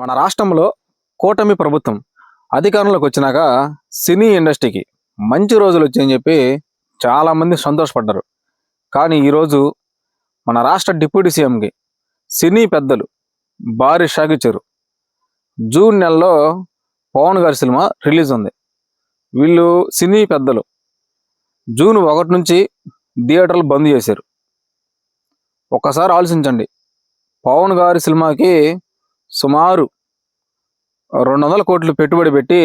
మన రాష్ట్రంలో కూటమి ప్రభుత్వం అధికారంలోకి వచ్చినాక సినీ ఇండస్ట్రీకి మంచి రోజులు వచ్చాయని చెప్పి చాలామంది సంతోషపడ్డారు. కానీ ఈరోజు మన రాష్ట్ర డిప్యూటీ సీఎంకి సినీ పెద్దలు భారీ షాక్ ఇచ్చారు. జూన్ నెలలో పవన్ గారి సినిమా రిలీజ్ ఉంది. వీళ్ళు సినీ పెద్దలు జూన్ ఒకటి నుంచి థియేటర్లు బంద్ చేశారు. ఒక్కసారి ఆలోచించండి. పవన్ గారి సినిమాకి సుమారు రెండు వందల కోట్లు పెట్టుబడి పెట్టి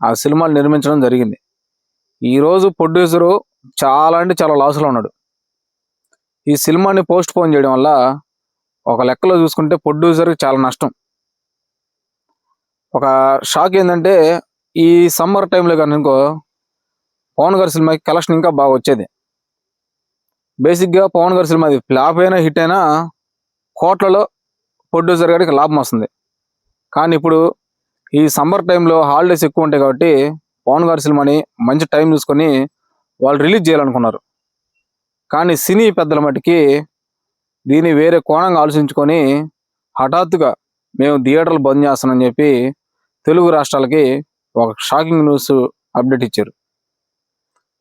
ఆ సినిమాలు నిర్మించడం జరిగింది. ఈరోజు ప్రొడ్యూసరు చాలా అంటే చాలా లాస్లో ఉన్నాడు. ఈ సినిమాని పోస్ట్ పోన్ చేయడం వల్ల ఒక లెక్కలో చూసుకుంటే ప్రొడ్యూసర్కి చాలా నష్టం. ఒక షాక్ ఏంటంటే ఈ సమ్మర్ టైంలో కానీ ఇంకో పవన్ గారి సినిమాకి కలెక్షన్ ఇంకా బాగా వచ్చేది. బేసిక్గా పవన్ గారి సినిమా అది ఫ్లాప్ అయినా హిట్ అయినా కోట్లలో ప్రొడ్యూసర్ గారికి లాభం వస్తుంది. కానీ ఇప్పుడు ఈ సమ్మర్ టైంలో హాలిడేస్ ఎక్కువ ఉంటాయి కాబట్టి పవన్ గారి సినిమాని మంచి టైం చూసుకొని వాళ్ళు రిలీజ్ చేయాలనుకున్నారు. కానీ సినీ పెద్దల మట్టుకి దీన్ని వేరే కోణంగా ఆలోచించుకొని హఠాత్తుగా మేము థియేటర్లు బంద్ చేస్తామని చెప్పి తెలుగు రాష్ట్రాలకి ఒక షాకింగ్ న్యూస్ అప్డేట్ ఇచ్చారు.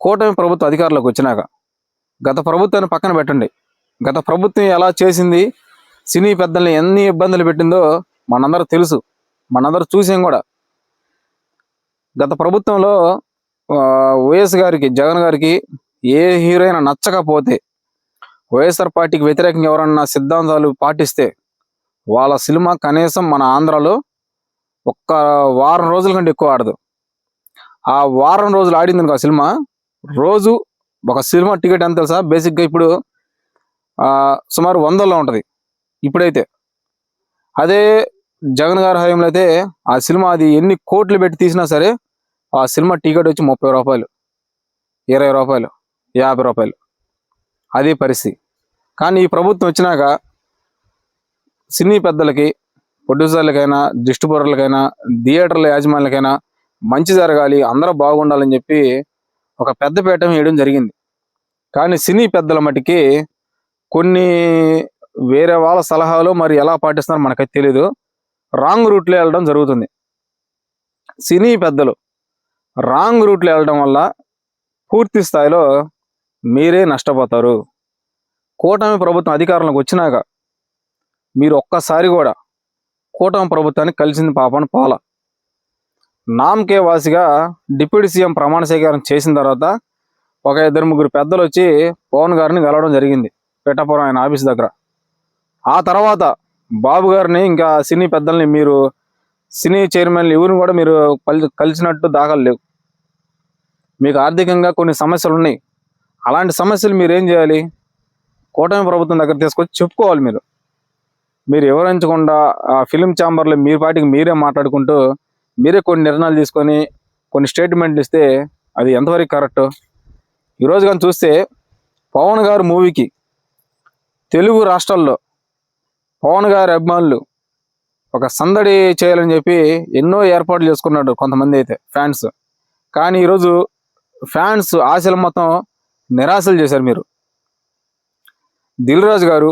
కూటమి ప్రభుత్వ అధికారులకు వచ్చినాక గత ప్రభుత్వాన్ని పక్కన పెట్టండి. గత ప్రభుత్వం ఎలా చేసింది సినీ పెద్దల్ని ఎన్ని ఇబ్బందులు పెట్టిందో మనందరూ తెలుసు. మనందరూ చూసాం కూడా. గత ప్రభుత్వంలో వైఎస్ గారికి జగన్ గారికి ఏ హీరోయిన్ నచ్చకపోతే వైఎస్ఆర్ పార్టీకి వ్యతిరేకంగా ఎవరన్నా సిద్ధాంతాలు పాటిస్తే వాళ్ళ సినిమా కనీసం మన ఆంధ్రాలో ఒక్క వారం రోజుల కంటే ఎక్కువ ఆడదు. ఆ వారం రోజులు ఆడింది ఒక ఆ సినిమా రోజు ఒక సినిమా టికెట్ ఎంత తెలుసా? బేసిక్గా ఇప్పుడు సుమారు వందల్లో ఉంటుంది. ఇప్పుడైతే. అదే జగన్ గారి హయాంలో అయితే ఆ సినిమా అది ఎన్ని కోట్లు పెట్టి తీసినా సరే ఆ సినిమా టికెట్ వచ్చి ముప్పై రూపాయలు ఇరవై రూపాయలు యాభై రూపాయలు. అదే పరిస్థితి. కానీ ఈ ప్రభుత్వం వచ్చినాక సినీ పెద్దలకి ప్రొడ్యూసర్లకైనా డిస్ట్రిబ్యూటర్లకైనా థియేటర్ల యాజమాన్యాలకైనా మంచి జరగాలి అందరూ బాగుండాలని చెప్పి ఒక పెద్ద పీఠం వేయడం జరిగింది. కానీ సినీ పెద్దల మటుకి కొన్ని వేరే వాళ్ళ సలహాలు మరి ఎలా పాటిస్తున్నారో మనకైతే తెలియదు రాంగ్ రూట్లో వెళ్ళడం జరుగుతుంది. సినీ పెద్దలు రాంగ్ రూట్లో వెళ్ళడం వల్ల పూర్తి స్థాయిలో మీరే నష్టపోతారు. కూటమి ప్రభుత్వం అధికారంలోకి వచ్చినాక మీరు ఒక్కసారి కూడా కూటమి ప్రభుత్వాన్ని కలిసింది పాపను పోల. నామకే వాసిగా డిప్యూటీ సీఎం ప్రమాణ స్వీకారం చేసిన తర్వాత ఒక ఇద్దరు ముగ్గురు పెద్దలు వచ్చి పవన్ గారిని కలవడం జరిగింది. పెట్టపురం ఆయన ఆఫీస్ దగ్గర. ఆ తర్వాత బాబు గారిని ఇంకా సినీ పెద్దల్ని మీరు సినీ చైర్మన్ ఎవరిని కూడా మీరు కలి కలిసినట్టు దాఖలు లేవు. మీకు ఆర్థికంగా కొన్ని సమస్యలు ఉన్నాయి. అలాంటి సమస్యలు మీరు ఏం చేయాలి? కూటమి ప్రభుత్వం దగ్గర తీసుకొచ్చి చెప్పుకోవాలి మీరు. మీరు వివరించకుండా ఆ ఫిలిం ఛాంబర్లో మీ పాటికి మీరే మాట్లాడుకుంటూ మీరే కొన్ని నిర్ణయాలు తీసుకొని కొన్ని స్టేట్మెంట్లు ఇస్తే అది ఎంతవరకు కరెక్ట్? ఈరోజు కానీ చూస్తే పవన్ గారు మూవీకి తెలుగు రాష్ట్రాల్లో పవన్ గారి అభిమానులు ఒక సందడి చేయాలని చెప్పి ఎన్నో ఏర్పాట్లు చేసుకున్నాడు కొంతమంది అయితే ఫ్యాన్స్. కానీ ఈరోజు ఫ్యాన్స్ ఆశలు మొత్తం నిరాశలు చేశారు మీరు. దిల్ రాజు గారు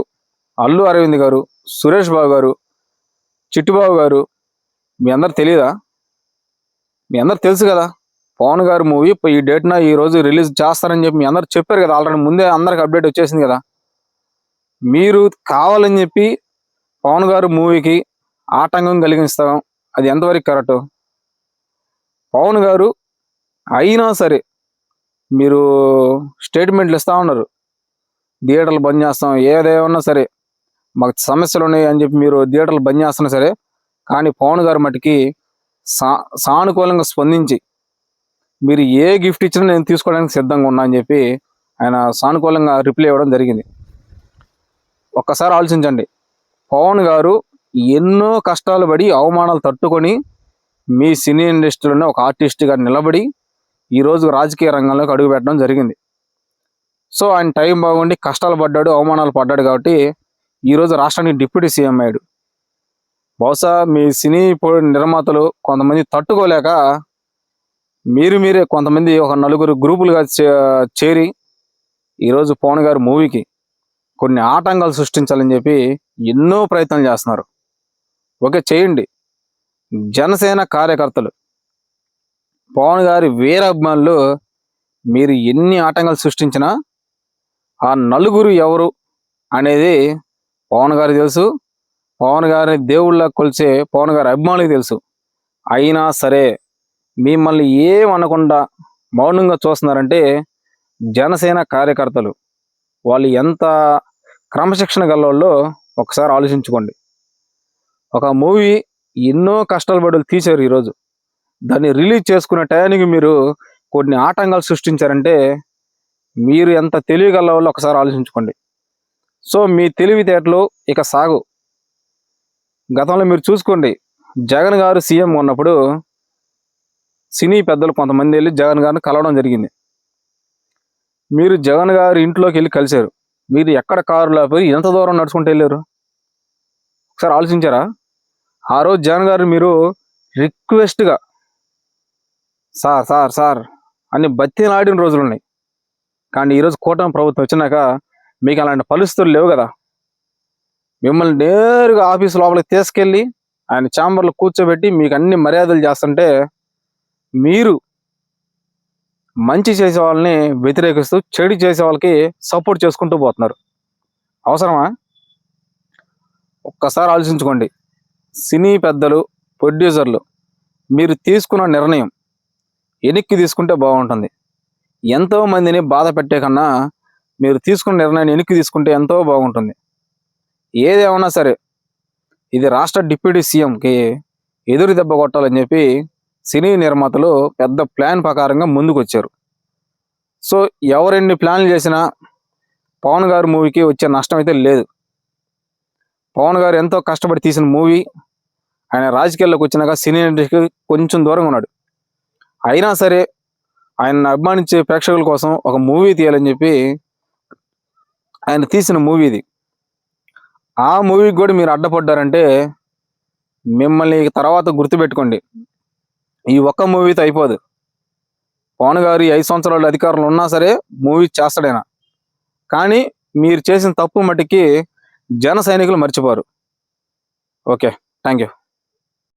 అల్లు అరవింద్ గారు సురేష్ బాబు గారు చిట్టుబాబు గారు మీ అందరు తెలియదా మీ అందరు తెలుసు కదా పవన్ గారు మూవీ ఈ డేట్న ఈ రోజు రిలీజ్ చేస్తారని చెప్పి మీ అందరు చెప్పారు కదా ఆల్రెడీ ముందే అందరికి అప్డేట్ వచ్చేసింది కదా. మీరు కావాలని చెప్పి పవన్ గారు మూవీకి ఆటంకం కలిగిస్తాం అది ఎంతవరకు కరెక్ట్? పవన్ గారు అయినా సరే మీరు స్టేట్మెంట్లు ఇస్తా ఉన్నారు. థియేటర్లు బంద్ చేస్తాం ఏదేమన్నా సరే మాకు సమస్యలు ఉన్నాయి అని చెప్పి మీరు థియేటర్లు బంద్ చేస్తున్నా సరే కానీ పవన్ గారు మటుకి సా సానుకూలంగా స్పందించి మీరు ఏ గిఫ్ట్ ఇచ్చినా నేను తీసుకోవడానికి సిద్ధంగా ఉన్నా అని చెప్పి ఆయన సానుకూలంగా రిప్లై ఇవ్వడం జరిగింది. ఒక్కసారి ఆలోచించండి. పవన్ గారు ఎన్నో కష్టాలు పడి అవమానాలు తట్టుకొని మీ సినీ ఇండస్ట్రీలోనే ఒక ఆర్టిస్ట్గా నిలబడి ఈరోజు రాజకీయ రంగంలోకి అడుగు పెట్టడం జరిగింది. సో ఆయన టైం బాగుండి కష్టాలు పడ్డాడు అవమానాలు పడ్డాడు కాబట్టి ఈరోజు రాష్ట్రానికి డిప్యూటీ సీఎం అయ్యాడు. బహుశా మీ సినీ పో- నిర్మాతలు కొంతమంది తట్టుకోలేక మీరు మీరే కొంతమంది ఒక నలుగురు గ్రూపులుగా చే- చేరి ఈరోజు పవన్ గారు మూవీకి కొన్ని ఆటంకాలు సృష్టించాలని చెప్పి ఎన్నో ప్రయత్నాలు చేస్తున్నారు. ఓకే చేయండి. జనసేన కార్యకర్తలు పవన్ గారి వీర అభిమానులు మీరు ఎన్ని ఆటంకాలు సృష్టించినా ఆ నలుగురు ఎవరు అనేది పవన్ గారికి తెలుసు. పవన్ గారిని దేవుళ్ళ కొలిచే పవన్ గారి అభిమానులకు తెలుసు. అయినా సరే మిమ్మల్ని ఏమనకుండా అనకుండా మౌనంగా చూస్తున్నారంటే జనసేన కార్యకర్తలు. వాళ్ళు ఎంత క్రమశిక్షణ గలవాళ్ళో ఒకసారి ఆలోచించుకోండి. ఒక మూవీ ఎన్నో కష్టాలు బడులు తీశారు ఈరోజు. దాన్ని రిలీజ్ చేసుకునే టయానికి మీరు కొన్ని ఆటంకాలు సృష్టించారంటే మీరు ఎంత తెలివిగల వాళ్ళు ఒకసారి ఆలోచించుకోండి. సో మీ తెలివితేటలు ఇక సాగు. గతంలో మీరు చూసుకోండి. జగన్ గారు సీఎం ఉన్నప్పుడు సినీ పెద్దలు కొంతమంది వెళ్ళి జగన్ గారిని కలవడం జరిగింది. మీరు జగన్ గారి ఇంట్లోకి వెళ్ళి కలిశారు. మీరు ఎక్కడ కారులో పోయి ఎంత దూరం నడుచుకుంటూ వెళ్ళారు? ఒకసారి ఆలోచించారా? ఆ రోజు జాన్ గారు మీరు రిక్వెస్ట్గా సార్ సార్ సార్ అని బతినాడిన రోజులు ఉన్నాయి. కానీ ఈరోజు కూటమి ప్రభుత్వం వచ్చినాక మీకు అలాంటి పరిస్థితులు లేవు కదా. మిమ్మల్ని నేరుగా ఆఫీస్ లోపలికి తీసుకెళ్ళి ఆయన ఛాంబర్లో కూర్చోబెట్టి మీకు అన్ని మర్యాదలు చేస్తుంటే మీరు మంచి చేసే వాళ్ళని వ్యతిరేకిస్తూ చెడు చేసే వాళ్ళకి సపోర్ట్ చేసుకుంటూ పోతున్నారు. అవసరమా? ఒక్కసారి ఆలోచించుకోండి. సినీ పెద్దలు ప్రొడ్యూసర్లు మీరు తీసుకున్న నిర్ణయం వెనక్కి తీసుకుంటే బాగుంటుంది. ఎంతో మందిని బాధ పెట్టే కన్నా మీరు తీసుకున్న నిర్ణయాన్ని వెనక్కి తీసుకుంటే ఎంతో బాగుంటుంది. ఏదేమన్నా సరే ఇది రాష్ట్ర డిప్యూటీ సీఎంకి ఎదురు దెబ్బ కొట్టాలని చెప్పి సినీ నిర్మాతలు పెద్ద ప్లాన్ ప్రకారంగా ముందుకు వచ్చారు సో ఎవరెన్ని ప్లాన్లు చేసినా పవన్ గారు మూవీకి వచ్చే నష్టం అయితే లేదు. పవన్ గారు ఎంతో కష్టపడి తీసిన మూవీ ఆయన రాజకీయాల్లోకి వచ్చినాక సినీ ఇండస్ట్రీకి కొంచెం దూరంగా ఉన్నాడు. అయినా సరే ఆయన అభిమానించే ప్రేక్షకుల కోసం ఒక మూవీ తీయాలని చెప్పి ఆయన తీసిన మూవీ ఇది. ఆ మూవీకి కూడా మీరు అడ్డపడ్డారంటే మిమ్మల్ని తర్వాత గుర్తుపెట్టుకోండి. ఈ ఒక్క మూవీతో అయిపోదు. పవన్ గారు ఐదు సంవత్సరాలు అధికారంలో ఉన్నా సరే మూవీ చేస్తాడైనా. కానీ మీరు చేసిన తప్పు మట్టికి జన సైనికులు మర్చిపోరు. Okay thank you